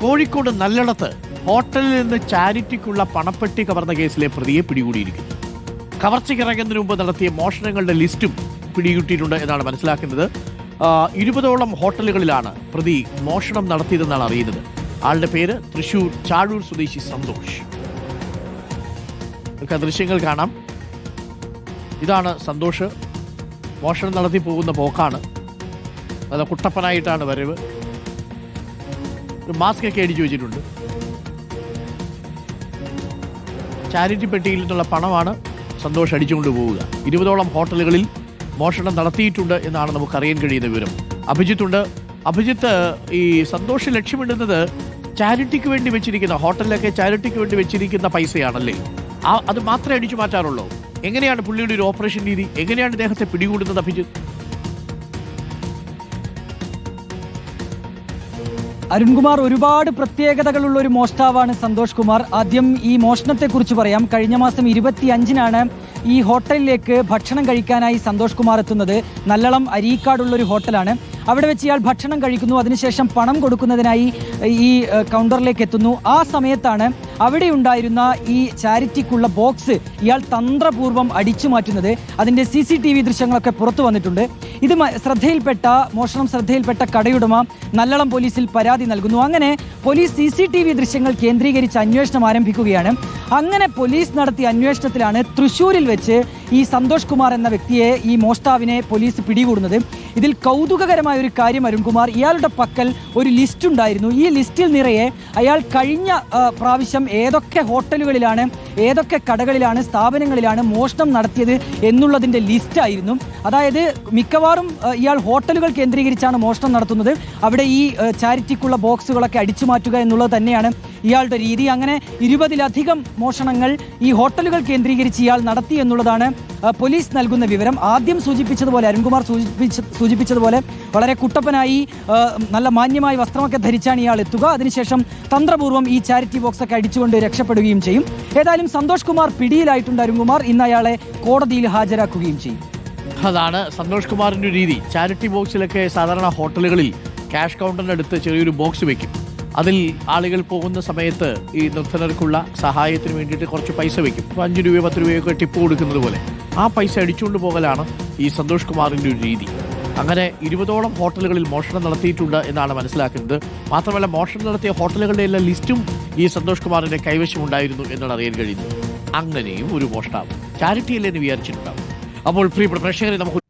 കോഴിക്കോട് നല്ലടത്ത് ഹോട്ടലിൽ നിന്ന് ചാരിറ്റിക്കുള്ള പണപ്പെട്ടി കവർന്ന കേസിലെ പ്രതിയെ പിടികൂടിയിരിക്കുന്നു. കവർച്ചയ്ക്കിറങ്ങുന്നതിന് മുമ്പ് നടത്തിയ മോഷണങ്ങളുടെ ലിസ്റ്റും പിടികൂട്ടിയിട്ടുണ്ട് എന്നാണ് മനസ്സിലാക്കുന്നത്. ഇരുപതോളം ഹോട്ടലുകളിലാണ് പ്രതി മോഷണം നടത്തിയതെന്നാണ് അറിയുന്നത്. ആളുടെ പേര് തൃശൂർ ചാഴൂർ സ്വദേശി സന്തോഷ്. ദൃശ്യങ്ങൾ കാണാം. ഇതാണ് സന്തോഷ്. മോഷണം നടത്തി പോകുന്ന പോക്കാണ്. അത് കുട്ടപ്പനായിട്ടാണ് വരവ്. മാസ്ക് ഒക്കെ അടിച്ചു വെച്ചിട്ടുണ്ട് ചാരിറ്റി പെട്ടിയിൽ നിന്നുള്ള പണമാണ് സന്തോഷ് അടിച്ചുകൊണ്ട് പോവുക. ഇരുപതോളം ഹോട്ടലുകളിൽ മോഷണം നടത്തിയിട്ടുണ്ട് എന്നാണ് നമുക്കറിയാൻ കഴിയുന്ന വിവരം. അഭിജിത്തുണ്ട് അഭിജിത്ത് ഈ സന്തോഷം ലക്ഷ്യമിടുന്നത് ചാരിറ്റിക്ക് വേണ്ടി വെച്ചിരിക്കുന്ന ഹോട്ടലിലൊക്കെ ചാരിറ്റിക്ക് വേണ്ടി വെച്ചിരിക്കുന്ന പൈസയാണല്ലേ? ആ അത് മാത്രമേ അടിച്ചു മാറ്റാറുള്ളൂ. എങ്ങനെയാണ് പുള്ളിയുടെ ഒരു ഓപ്പറേഷൻ രീതി? എങ്ങനെയാണ് ഇദ്ദേഹത്തെ പിടികൂടുന്നത് അഭിജിത്ത്? അരുൺകുമാർ ഒരുപാട് പ്രത്യേകതകളുള്ള ഒരു മോഷ്ടാവാണ് സന്തോഷ് കുമാർ. ആദ്യം ഈ മോഷണത്തെക്കുറിച്ച് പറയാം. കഴിഞ്ഞ മാസം ഇരുപത്തിയഞ്ചിനാണ് ഈ ഹോട്ടലിലേക്ക് ഭക്ഷണം കഴിക്കാനായി സന്തോഷ് കുമാർ എത്തുന്നത്. നല്ലളം അരീക്കാടുള്ള ഒരു ഹോട്ടലാണ്. അവിടെ വെച്ച് ഇയാൾ ഭക്ഷണം കഴിക്കുന്നു. അതിനുശേഷം പണം കൊടുക്കുന്നതിനായി ഈ കൗണ്ടറിലേക്ക് എത്തുന്നു. ആ സമയത്താണ് അവിടെ ഉണ്ടായിരുന്ന ഈ ചാരിറ്റിക്കുള്ള ബോക്സ് ഇയാൾ തന്ത്രപൂർവം അടിച്ചു മാറ്റുന്നത്. അതിന്റെ സി സി ടി വി ദൃശ്യങ്ങളൊക്കെ പുറത്തു വന്നിട്ടുണ്ട്. ഇത് ശ്രദ്ധയിൽപ്പെട്ട മോഷണം ശ്രദ്ധയിൽപ്പെട്ട കടയുടമ നല്ലളം പോലീസിൽ പരാതി നൽകുന്നു. അങ്ങനെ police C C T V ദൃശ്യങ്ങൾ കേന്ദ്രീകരിച്ച് അന്വേഷണം ആരംഭിക്കുകയാണ്. അങ്ങനെ പോലീസ് നടത്തിയ അന്വേഷണത്തിലാണ് തൃശൂരിൽ വെച്ച് ഈ സന്തോഷ് കുമാർ എന്ന വ്യക്തിയെ ഈ മോഷ്ടാവിനെ പോലീസ് പിടികൂടുന്നത്. ഇതിൽ കൗതുകകരമായ ഒരു കാര്യം അരുൺകുമാർ ഇയാളുടെ പക്കൽ ഒരു ലിസ്റ്റ് ഉണ്ടായിരുന്നു. ഈ ലിസ്റ്റിൽ നിറയെ അയാൾ കഴിഞ്ഞ പ്രാവശ്യം ഏതൊക്കെ ഹോട്ടലുകളിലാണ് ഏതൊക്കെ കടകളിലാണ് സ്ഥാപനങ്ങളിലാണ് മോഷണം നടത്തിയത് എന്നുള്ളതിന്റെ ലിസ്റ്റ് ആയിരുന്നു. അതായത് മിക്കവാറും ഇയാൾ ഹോട്ടലുകൾ കേന്ദ്രീകരിച്ചാണ് മോഷണം നടത്തുന്നത്. അവിടെ ഈ ചാരിറ്റിക്കുള്ള ബോക്സുകളൊക്കെ അടിച്ചു മാറ്റുക എന്നുള്ളത് തന്നെയാണ് ഇയാളുടെ രീതി. അങ്ങനെ ഇരുപതിലധികം മോഷണങ്ങൾ ഈ ഹോട്ടലുകൾ കേന്ദ്രീകരിച്ച് ഇയാൾ നടത്തി എന്നുള്ളതാണ് പോലീസ് നൽകുന്ന വിവരം. ആദ്യം സൂചിപ്പിച്ചതുപോലെ അരുൺകുമാർ സൂചിപ്പിച്ച സൂചിപ്പിച്ചതുപോലെ വളരെ കുട്ടപ്പനായി നല്ല മാന്യമായ വസ്ത്രമൊക്കെ ധരിച്ചാണ് ഇയാൾ എത്തുക. അതിനുശേഷം തന്ത്രപൂർവം ഈ ചാരിറ്റി ബോക്സ് ഒക്കെ അടിച്ചുകൊണ്ട് രക്ഷപ്പെടുകയും ചെയ്യും. ഏതായാലും സന്തോഷ് കുമാർ പിടിയിലായിട്ടുണ്ട് അരുൺകുമാർ. ഇന്ന് അയാളെ കോടതിയിൽ ഹാജരാക്കുകയും ചെയ്യും. അതാണ് സന്തോഷ് കുമാറിന്റെ രീതി. ചാരിറ്റി ബോക്സിലൊക്കെ സാധാരണ ഹോട്ടലുകളിൽ ക്യാഷ് കൗണ്ടറിന്റെ അടുത്ത് ചെറിയൊരു ബോക്സ് വെക്കും. അതിൽ ആളുകൾ പോകുന്ന സമയത്ത് ഈ നിർധനർക്കുള്ള സഹായത്തിന് വേണ്ടിയിട്ട് കുറച്ച് പൈസ വെക്കും ഇപ്പോൾ അഞ്ച് രൂപയോ പത്ത് രൂപയോ ഒക്കെ ടിപ്പ് കൊടുക്കുന്നത് പോലെ. ആ പൈസ അടിച്ചുകൊണ്ട് പോകലാണ് ഈ സന്തോഷ് കുമാറിന്റെ ഒരു രീതി. അങ്ങനെ ഇരുപതോളം ഹോട്ടലുകളിൽ മോഷണം നടത്തിയിട്ടുണ്ട് എന്നാണ് മനസ്സിലാക്കുന്നത്. മാത്രമല്ല മോഷണം നടത്തിയ ഹോട്ടലുകളുടെ എല്ലാ ലിസ്റ്റും ഈ സന്തോഷ് കൈവശം കൈവശമുണ്ടായിരുന്നു എന്നാണ് അറിയാൻ കഴിയുന്നത്. അങ്ങനെയും ഒരു മോഷ്ടാവ്. ചാരിറ്റിയല്ലേ എന്ന് വിചാരിച്ചിട്ടുണ്ടാവും. അപ്പോൾ പ്രിയപ്പെട്ട പ്രേക്ഷകരെ നമുക്ക്